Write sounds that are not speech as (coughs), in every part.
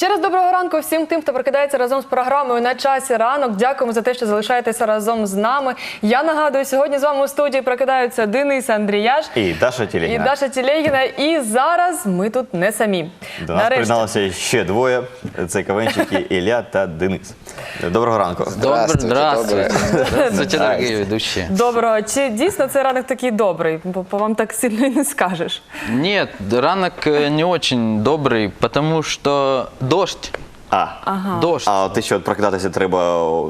Ще раз доброго ранку всім тим, хто прокидається разом з програмою на часі ранок. Дякуємо за те, що залишаєтеся разом з нами. Я нагадую, сьогодні з вами у студії прокидаються Денис Андріяш І Даша і Тілігіна. Даша Тілегіна. І зараз ми тут не самі. До нас приєдналося ще двоє. Це кавенчики Ілля та Денис. Доброго ранку. Добрый, Здравствуйте, здравствуйте. Здравствуйте, дорогие Здрасте. ведущие. Доброго. Чи дійсно цей ранок такий добрий? Бо по вам так сильно і не скажеш. Нет, ранок э, не очень добрый, потому что дождь. А, Ага. Дождь. а ти що, прокидатися треба о,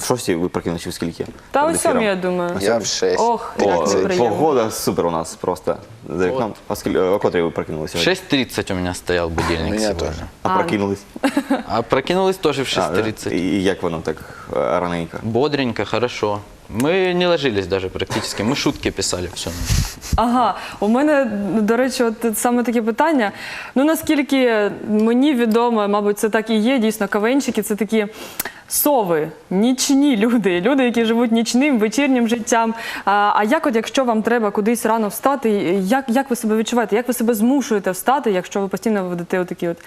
в шості ви прокинулися в скільки? Та Перед у сьомій, ефіром? я думаю. Я в 6. Ох, О, як це приємно. погода супер у нас просто за вікном. А скільки, о котрій ви прокинулися? В 6.30 у меня стоял будильник У меня сегодня. тоже. А А. прокинулись? А прокинулась тоже в А, да? 6.30. І як воно так е, раненько? Бодренько, хорошо. Мы не ложились даже практически. Мы шутки писали все. Ага, у мене, до речі, от саме таке питання. Ну наскільки мені відомо, мабуть, це так і є. Дійсно, кавенчики це такі сови, нічні люди, люди, які живуть нічним, вечірнім життям. А, а як от, якщо вам треба кудись рано встати, як, як ви себе відчуваєте? Як ви себе змушуєте встати, якщо ви постійно ведете отакий от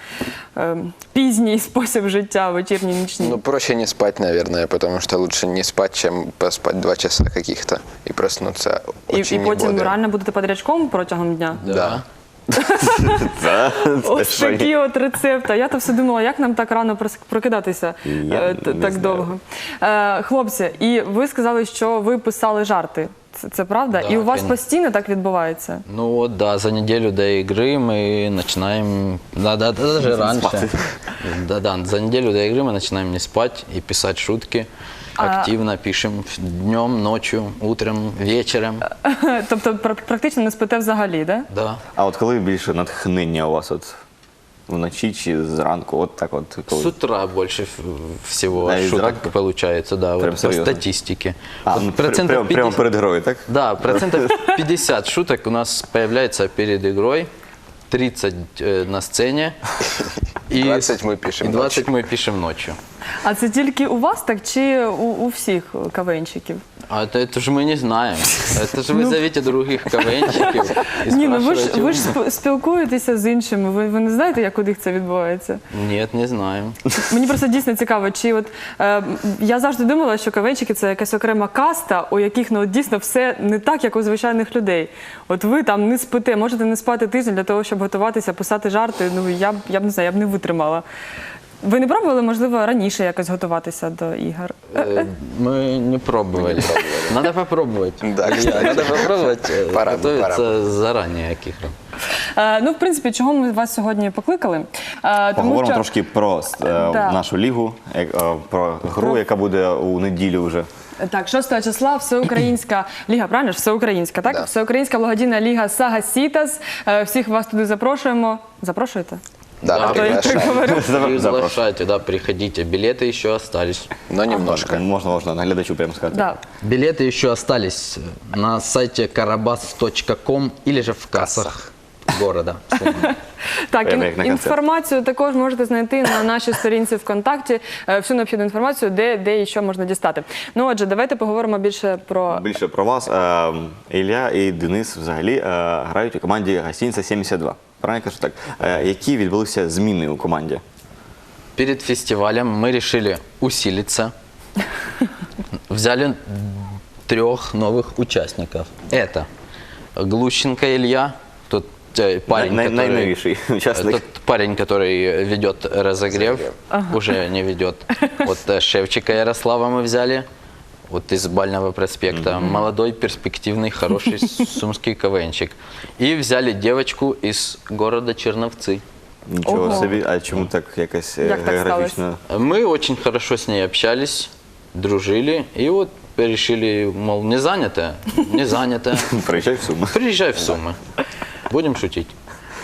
е, пізній спосіб життя, вечірній, нічній? Ну, проще не спать, наверное, потому что лучше не спать, чем поспать два часа каких-то и проснуться і, і потім реально будете подрячком протягом дня? Да. Це, Ось що є. такі от рецепти. А Я то все думала, як нам так рано прос- прокидатися Я е, т- не так знаю. довго. Е, хлопці, і ви сказали, що ви писали жарти. Це, це правда? Да, і у вас конечно. постійно так відбувається? Ну вот, да, за неделю до игры мы начинаем, да, да, да, даже раньше. Да, да, за неделю до игры мы начинаем не спать и писать шутки. Активно пишем днем, ночью, утром, вечером. (laughs) тобто пр- практично не спите взагалі, да? Да. А от коли більше натхнення у вас от вночі чи зранку? От так от коли? С утра больше в- всего А, из шуток рака? получается, да, Прям вот по серьезно? статистике. А, Вот ну, процентов прямо, прямо 50 перед грою, так? Да, процентов 50 (laughs) шуток у нас появляется перед игрой, 30 э, на сцене. И 20 мы пишем И 20 мы пишем ночью. А це тільки у вас так чи у, у всіх кавенчиків? А это, это же мы не знаем. Это же вы (laughs) зовите других КВНщиков и Ні, ну ви ж спрашиваете ви у ж них. сп- спілкуєтеся з іншими. Ви, ви не знаєте, як у них це відбувається? Нет, не знаем. Мені просто (laughs) дійсно цікаво, чи от е, я завжди думала, що кавенчики це якась окрема каста, у яких ну от дійсно все не так, як у звичайних людей. От ви там не спите, можете не спати тиждень для того, щоб готуватися, писати жарти. Ну я б я б не знаю, я б не витримала. Ви не пробували, можливо, раніше якось готуватися до ігор? Э, Мы не пробовали. Надо попробовать. Да, Илья, кстати. Надо попробовать э, Пора бы, готовиться пора заранее к играм. Е, ну, в принципі, чого ми вас сьогодні покликали? Е, Поговоримо трошки про е, Да. нашу лігу, як- е, про гру, яка буде у неділю вже. Так, 6 числа Всеукраїнська (clears throat) ліга, правильно ж? Всеукраїнська, так? Да. Всеукраїнська благодійна ліга Сага Сітас. Е, Всіх вас туди запрошуємо. Запрошуєте? Да, Да, приглашаем. Запрошую. (laughs) Приглашайте, да, приходите. Билеты еще остались. Но немножко. Можна, можна наглядачу прямо сказати. Да. Билеты еще остались на сайте karabas.com или же в кассах города. (laughs) Сумы. Так, Прямо ін- як на концерт. інформацію також можете знайти на нашій сторінці ВКонтакті. е, Всю необхідну інформацію, де, де і що можна дістати. Ну, отже, давайте поговоримо більше про Більше про вас. Е, Ілля і Денис взагалі е, грають у команді гостиниця 72. Правильно я кажу так? Е, Які відбулися зміни у команді? Перед фестивалем мы решили усилиться. Взяли трех новых участников. Это Глущенко Илья, тот э, парень, Най- най- который, найновейший участник. Тот парень, который ведет разогрев, уже не ведет. Вот э, Шевчика Ярослава мы взяли. Вот из Бального проспекта. Молодой, перспективный, хороший (laughs) сумский КВНчик. И взяли девочку из города Черновцы. Нічого Ого. собі, а чому так якось е, Як так географічно? Мы очень хорошо с ней общались, дружили, и вот решили, мол, не занято, не занято. (laughs) Приїжджай в Суми. Приезжай в Сумы. Будем шутить.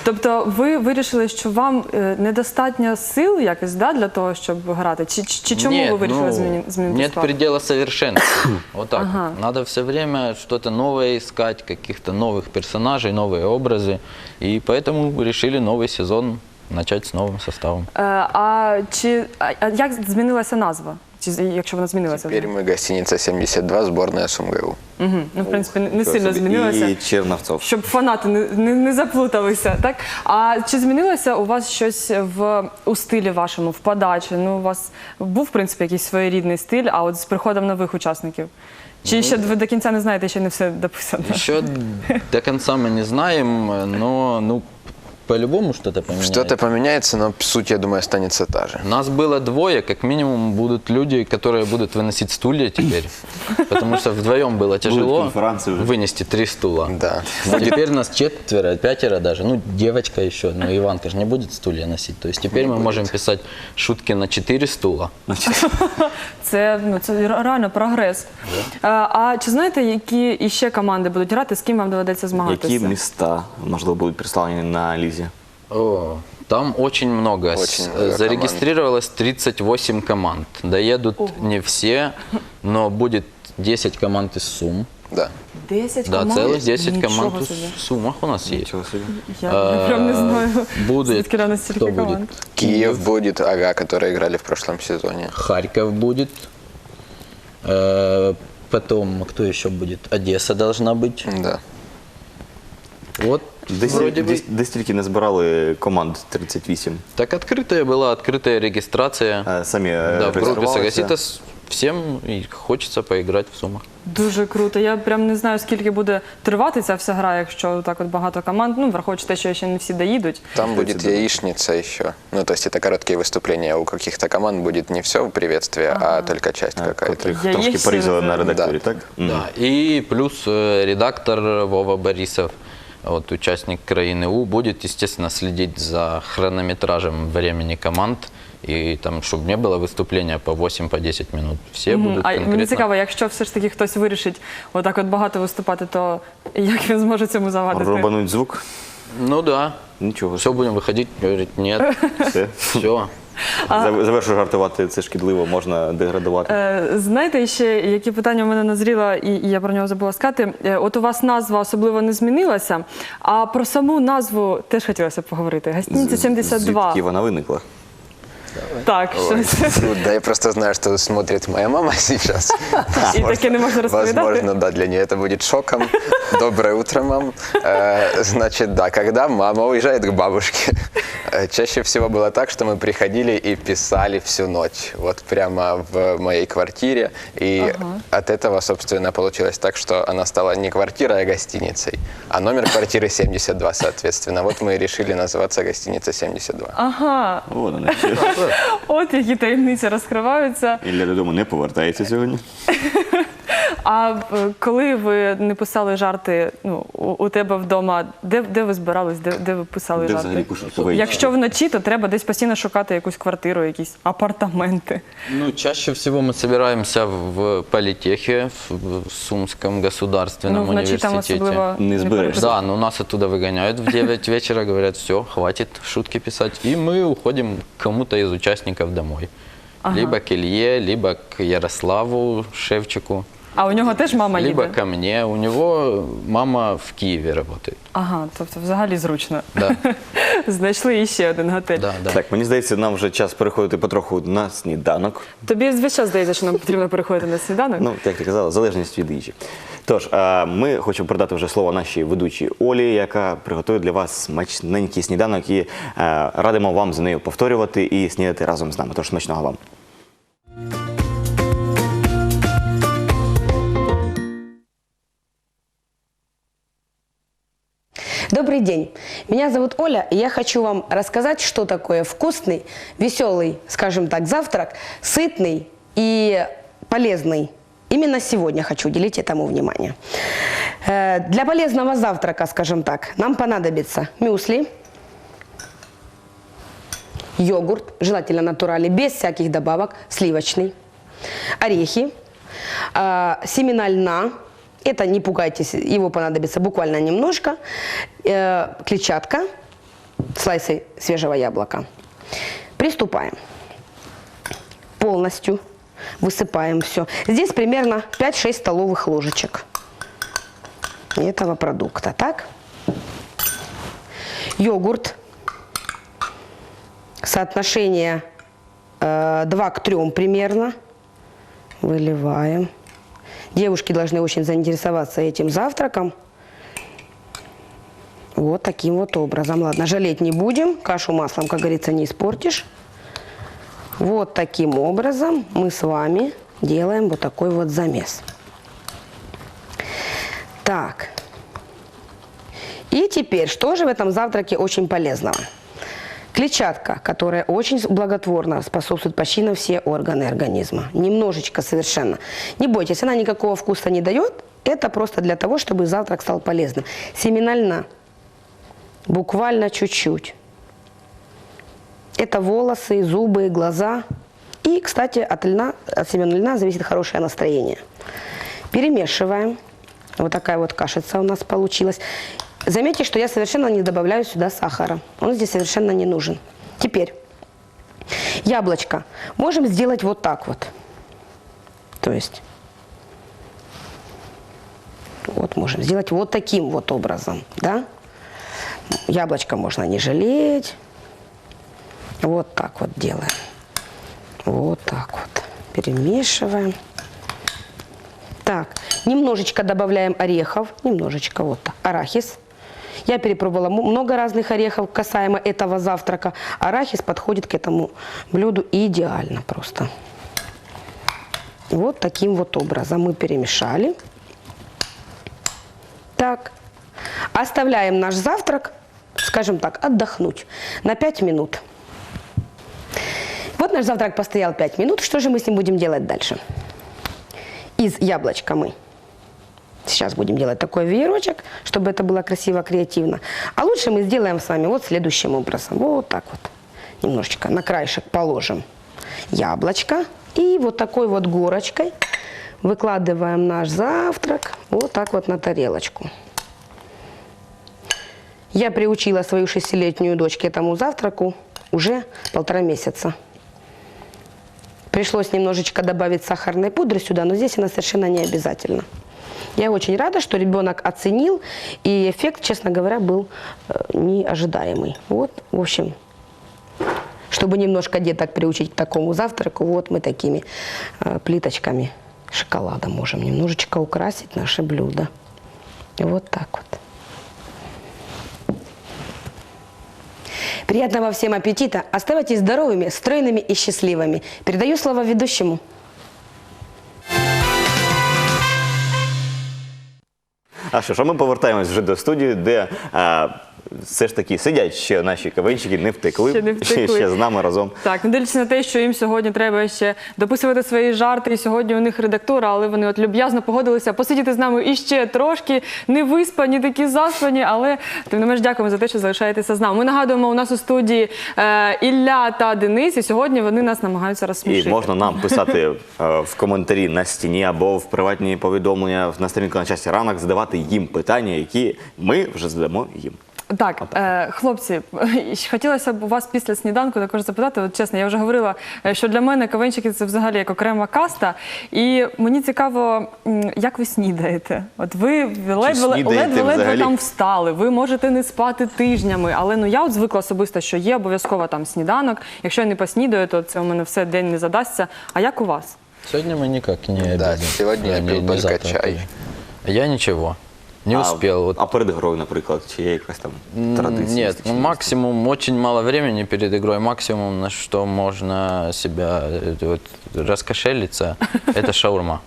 Тобто ви вирішили, що вам е, недостатньо сил якось да, для того, щоб грати? Чи, чи, чи чому Нет, ви вирішили ну, зміни, змінити Нет склад? предела совершенства. Вот (coughs) так. Ага. Надо все время что-то новое искать, каких-то новых персонажей, новые образы. И поэтому решили новый сезон начать с новым составом. Е, А чи а а як змінилася назва Чи якщо вона змінилася? Теперь мы гостиница 72, сборная СумГУ. Угу. Ну, в принципі, не, не сильно змінилася. І Черновцов. Щоб фанати не, не, не заплуталися, так? А чи змінилося у вас щось в у стилі вашому, в подачі? Ну, у вас був, в принципі, якийсь своєрідний стиль, а от з приходом нових учасників? Чи ще ви до кінця не знаєте, ще не все дописано? Еще до конца мы не знаем, но ну по-любому что-то поменяется. Что-то поменяется, но суть, я думаю, останется та же. Нас было двое, как минимум будут люди, которые будут выносить стулья теперь. Потому что вдвоем было тяжело конференции уже. вынести три стула. Да. А теперь нас четверо, пятеро даже. Ну, девочка еще, но Иванка же не будет стулья носить. То есть теперь мы можем писать шутки на четыре стула. Це, ну, це ре- реально прогрес. А, а чи знаєте, які іще команди будуть грати, з ким вам доведеться змагатися? Які міста, можливо, будуть представлені на лізі? О, там очень много. Очень С- много Зарегистрировалось 38 команд. Доедут не все, но будет 10 команд из Сум. Да. 10 Да, команд? целых 10 Нічого команд собі. в Сумах у нас есть. Нічого собі. Я прям не знаю, (laughs) Будет. звідки рано стільки Хто буде? команд. Киев будет, ага, которые играли в прошлом сезоне. Харьков будет. Э, Потом, кто еще будет? Одесса должна быть. Да. Вот, Десь, вроде бы. десь, десь тільки не збирали команд 38. Так открытая была, открытая регистрация. Е, Самі е, да, в группе реєструвалися. Сагаситас всем и хочется поиграть в Сумах. Дуже круто. Я прям не знаю, скільки буде тривати ця вся гра, якщо так от багато команд. Ну, враховуючи те, що ще не всі доїдуть. Там будет яичница еще. Ну, то есть это короткие выступления. У каких-то команд будет не все приветствие, а только часть Е, какая-то. Котрих Я трошки їх порізали на серед- редакторі, Да. так? Мгм. Да. И плюс э, редактор Вова Борисов, вот участник краины У, будет, естественно, следить за хронометражем времени команд. И там, чтобы не было выступления по 8-10 по 10 минут. Все Мгм. будут А мені конкретно... цікаво, якщо все ж таки хтось вирішить отак от багато виступати, то як він зможе цьому завадити? Рубануть звук? Ну да. Нічого. Все будем выходить, говорит, нет, Все. все. Зав- Завершу жартувати, це шкідливо, можна деградувати. Е, Знаєте, ще які питання в мене назріло, і і я про нього забула сказати. Е, От у вас назва особливо не змінилася, а про саму назву теж хотілося поговорити. Гостиниця 72. Звідки вона виникла? Так, Ой, щось. ну, да, я просто знаю, что смотрит моя мама (laughs) сейчас. (laughs) І таке не можна розповідати. Возможно, да, для нее это будет шоком. Доброе утро, мам. Э, Значит, да, когда мама уезжает к бабушке, э, чаще всего было так, что мы приходили и писали всю ночь. Вот прямо в моей квартире. И от этого, собственно, получилось так, что она стала не квартирой, а гостиницей. А номер квартиры 72, соответственно. Вот мы и решили называться гостиница 72. Ага, Вон вона. От які таємниці розкриваються. Ілля додому не повертається сьогодні. (laughs) А е, коли ви не писали жарти ну, у, у тебе вдома, де, де ви збирались, де, де ви писали Де жарти? взагалі пишуть кавички? Якщо вночі, то треба десь постійно шукати якусь квартиру, якісь апартаменти. Ну, чаще всего мы собираемся в политехе, в в Сумском государственном Ну, вночі там университете. особливо Не зберешся. переписати. Да, но нас оттуда выгоняют в 9 вечера, говорят, все, хватит шутки писать. И мы уходим к кому-то из участников домой. Либо к Илье, либо к Ярославу Шевчику, А у нього теж мама либо їде? ко мне. У него мама в Киеве работает. Ага, тобто взагалі зручно. Да, (laughs) Знайшли іще один готель. да, да. Так, мені здається, нам вже час переходити потроху на сніданок. Тобі весь час здається, що нам потрібно переходити на сніданок. Ну, як ти казала, залежність від їжі. Тож, е, ми хочемо передати вже слово нашій ведучій Олі, яка приготує для вас смачненький сніданок і е, радимо вам за нею повторювати і снідати разом з нами. Тож смачного вам. День. Меня зовут Оля, и я хочу вам рассказать, что такое вкусный, веселый, скажем так, завтрак, сытный и полезный. Именно сегодня хочу уделить этому внимание. Э, Для полезного завтрака, скажем так, нам понадобится мюсли, йогурт, желательно натуральный, без всяких добавок, сливочный, орехи, э, семена льна, это не пугайтесь, его понадобится буквально немножко, э, клетчатка, слайсы свежего яблока. Приступаем. Полностью высыпаем все. Здесь примерно 5-6 столовых ложечек этого продукта. Так? Йогурт. Соотношение э, 2 к 3 примерно. Выливаем. Девушки должны очень заинтересоваться этим завтраком. Вот таким вот образом. Ладно, жалеть не будем. Кашу маслом, как говорится, не испортишь. Вот таким образом мы с вами делаем вот такой вот замес. Так. И теперь, что же в этом завтраке очень полезного? Клетчатка, которая очень благотворно способствует почти на все органы организма. Немножечко совершенно. Не бойтесь, она никакого вкуса не дает. Это просто для того, чтобы завтрак стал полезным. Семена льна. Буквально чуть-чуть. Это волосы, зубы, глаза. И, кстати, от, льна, от семен льна зависит хорошее настроение. Перемешиваем. Вот такая вот кашица у нас получилась. Заметьте, что я совершенно не добавляю сюда сахара. Он здесь совершенно не нужен. Теперь яблочко можем сделать вот так вот. То есть вот можем сделать вот таким вот образом, да? Яблочко можно не жалеть. Вот так вот делаем. Вот так вот. Перемешиваем. Так, немножечко добавляем орехов, немножечко вот так, арахис. Я перепробовала много разных орехов касаемо этого завтрака. Арахис подходит к этому блюду идеально просто. Вот таким вот образом мы перемешали. Так, оставляем наш завтрак, скажем так, отдохнуть на 5 минут. Вот наш завтрак постоял 5 минут. Что же мы с ним будем делать дальше? из яблочка мы. Сейчас будем делать такой веерочек, чтобы это было красиво, креативно. А лучше мы сделаем с вами вот следующим образом. Вот так вот. Немножечко на краешек положим яблочко. И вот такой вот горочкой выкладываем наш завтрак вот так вот на тарелочку. Я приучила свою шестилетнюю дочь к этому завтраку уже полтора месяца. Пришлось немножечко добавить сахарной пудры сюда, но здесь она совершенно не обязательно. Я очень рада, что ребенок оценил, и эффект, честно говоря, был э, неожидаемый. Вот, в общем, чтобы немножко деток приучить к такому завтраку, вот мы такими э, плиточками шоколада можем немножечко украсить наше блюдо. Вот так вот. Приятного всем аппетита. Оставайтесь здоровыми, стройными и счастливыми. Передаю слово ведущему. А що ж, а ми повертаємось вже до студії, де а, все ж таки сидять ще наші кавенчики, не втекли, Ще не (laughs) втекли. ще з нами разом. Так, не дивлячись на те, що їм сьогодні треба ще дописувати свої жарти, і сьогодні у них редактура, але вони от люб'язно погодилися посидіти з нами іще трошки, не виспані, такі заспані, але тим не менш дякуємо за те, що залишаєтеся з нами. Ми нагадуємо, у нас у студії е, Ілля та Денис, і сьогодні вони нас намагаються І розсмішити. можна нам писати е, в коментарі на стіні або в приватні повідомлення на сторінку на часі ранок, задавати їм питання, які ми вже задамо їм. Так, е, хлопці, (laughs) хотілося б у вас після сніданку також запитати. От чесно, я вже говорила, е, що для мене кавенчики це взагалі як окрема каста. І мені цікаво, як ви снідаєте? От ви ледве снідаєте ледве ледве там встали, ви можете не спати тижнями. Але ну я от звикла особисто, що є обов'язково там сніданок. Якщо я не поснідаю, то це у мене все день не задасться. А як у вас? Сегодня мы никак не Да, обедаем. сегодня я пил только завтракали. чай. Я ничего. Не а, успел. Вот А перед грою, наприклад, чи є якась там традиція? Нет, ну, максимум, очень мало времени перед игрой, максимум, на что можно себя э, вот, раскошелиться, (laughs) это шаурма.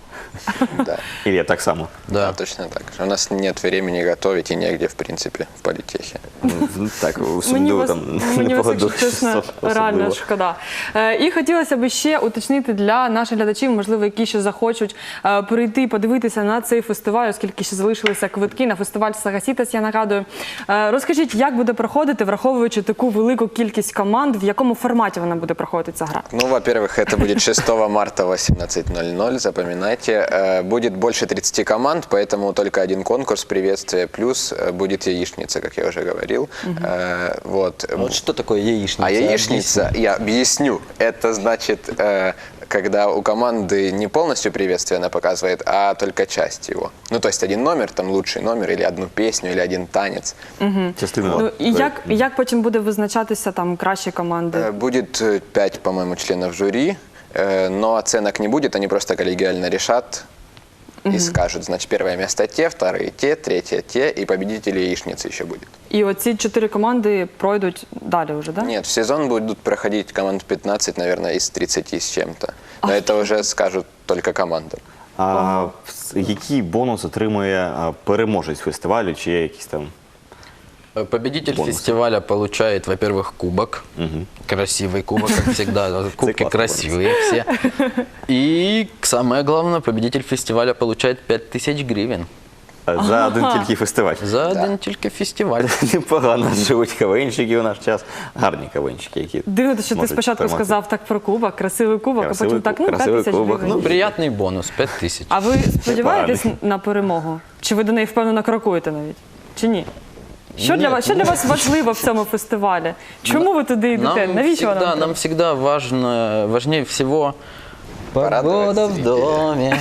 Да, Ілля, так само. да, Да. точно так же. У нас нет времени готовить и негде, в принципе, в политехе. Ну, Так, у Сумду там мені якщо чесно, реально шкода. Е, і хотілося б ще уточнити для наших глядачів, можливо, які ще захочуть е, прийти і подивитися на цей фестиваль, оскільки ще залишилися квитки на фестиваль Сагасітас, я нагадую. Е, розкажіть, як буде проходити, враховуючи таку велику кількість команд, в якому форматі вона буде проходити ця гра? Ну, во-первых, это будет 6 марта 18.00, запоминайте. Э, Будет больше 30 команд, поэтому только один конкурс приветствия, плюс э, будет яичница, как я уже говорил. Э, Вот. Вот что такое яичница? А яичница, я объясню, это значит, э, когда у команды не полностью приветствие она показывает, а только часть его. Ну, то есть один номер, там лучший номер, или одну песню, или один танец. Частина. Ну і як, як потім буде визначатися там кращі команди? Э, Будет э, пять, по-моему, членов жюри. Э, Но оценок не будет, они просто коллегиально решат и скажут, значит, первое место те, вторые те, третье те, и победители яичницы еще будет. І оці чотири команди пройдуть далі вже, да? Нет, в сезон будут проходить команд 15, наверное, из 30 с чем-то. Но это уже скажут только командам. А с- який бонус отримує а, переможець фестивалю, чи є якісь там Э, Победитель Бонусы. фестиваля получает, во-первых, кубок. Красивый кубок, как всегда. (laughs) Кубки классный красивые все. И самое главное, победитель фестиваля получает 5000 гривен. а, за один тільки фестиваль? За один тільки фестиваль. (laughs) Непогано живуть кавенчики у наш час. Гарні кавенчики, які Дивно, що ти можуть спочатку тримати. сказав так про кубок, красивий кубок, Красивий а потім так, ну, куб- 5 красивий тисяч кубок, гривень. ну, Приятный бонус, 5000. А ви сподіваєтесь Непоганий. на перемогу? Чи ви до неї впевнено крокуєте навіть? Чи ні? Що для вас що для вас важливо в цьому фестивалі? Чому ви туди йдете? Нам Навіщо всегда, вам? нам всегда важно, важнее всего погода в доме.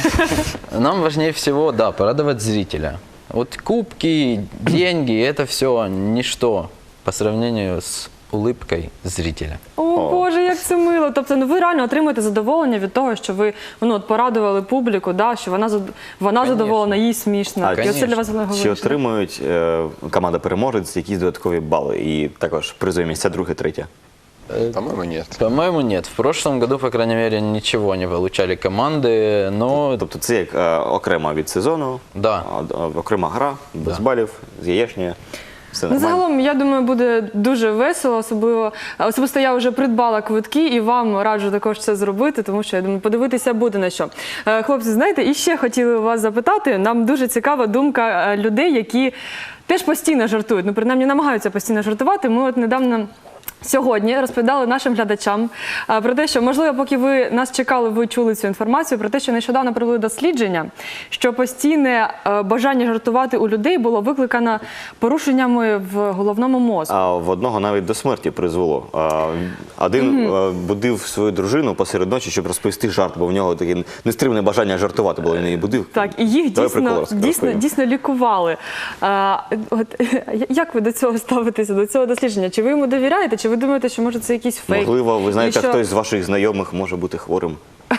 Нам важнее всего, да, порадовать зрителя. Вот кубки, деньги, это все ничто по сравнению с улыбкой зрителя. О, Боже, як це мило. Тобто, ну ви реально отримуєте задоволення від того, що ви ну, от порадували публіку, да, що вона зад- вона Конечно. задоволена, їй смішно. А, І оце для вас Чи головне. отримують е, команда переможець якісь додаткові бали і також призові місця друге, третє? По-моему, нет. По-моему, нет. В прошлом году, по крайней мере, ничего не получали команды, но Тобто це як е, окремо від сезону, Да. а, а, окрема гра, без Да. балів, з яєчні. Все загалом, я думаю, буде дуже весело. Особливо особисто я вже придбала квитки і вам раджу також це зробити, тому що я думаю, подивитися буде на що. Е, Хлопці, знаєте, і ще хотіли вас запитати. Нам дуже цікава думка е, людей, які теж постійно жартують. Ну, принаймні намагаються постійно жартувати. Ми от недавно. Сьогодні розповідали нашим глядачам е, про те, що можливо, поки ви нас чекали, ви чули цю інформацію про те, що нещодавно провели дослідження, що постійне е, бажання жартувати у людей було викликано порушеннями в головному мозку. А в одного навіть до смерті призвело. Один е, будив свою дружину посеред ночі, щоб розповісти жарт, бо в нього таке нестримне бажання жартувати було. Він її будив. Так, і їх Давай дійсно, дійсно, дійсно лікували. (laughs) Як ви до цього ставитеся, до цього дослідження? Чи ви йому довіряєте, чи ви думаєте, що може це якийсь фейк? Можливо, ви знаєте, І що- хтось з ваших знайомих може бути хворим. (laughs)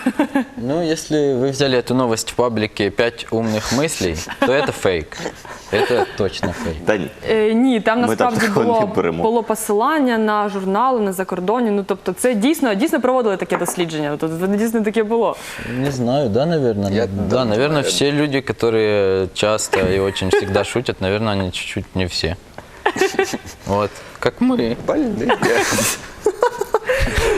Ну, если вы взяли эту новость в паблике «Пять умных мыслей», то это фейк. Это точно фейк. Та ні. Е, ні, там Ми насправді так такого не було, беремо. було посилання на журнали, на закордонні. Ну тобто, це дійсно дійсно проводили таке дослідження. Тобто, це дійсно таке було. Не знаю, да, наверное. Я да, думаю, наверное, это- все люди, которые часто и очень всегда шутят, наверное, они чуть-чуть не все. (laughs) Вот, Как мы. Больные. (laughs)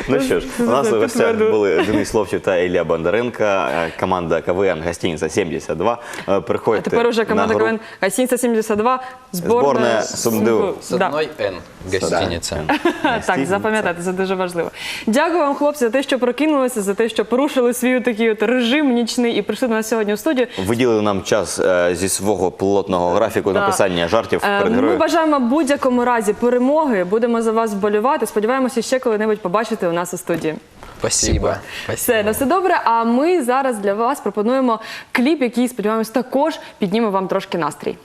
Ну що ж, у нас у гостях були Денис Ловчев та Ілля Бондаренка, е, команда КВН «Гостиниця 72». Е, А тепер уже на команда гру- КВН Гостиниця 72, зборна Зборна Сумду. С Да. одной «Н» гостиница. (laughs) Так, запам'ятайте, це дуже важливо. Дякую вам, хлопці, за те, що прокинулися, за те, що порушили свій такий от режим нічний і прийшли до нас сьогодні у студію. Виділили нам час е, зі свого плотного графіку Да. написання жартів Е, перед Ми бажаємо будь-якому разі перемоги. Будемо за вас вболівати. Сподіваємося, ще коли-небудь побачити у нас у студії. Спасибо. Все на все добре. А ми зараз для вас пропонуємо кліп, який сподіваємось також підніме вам трошки настрій.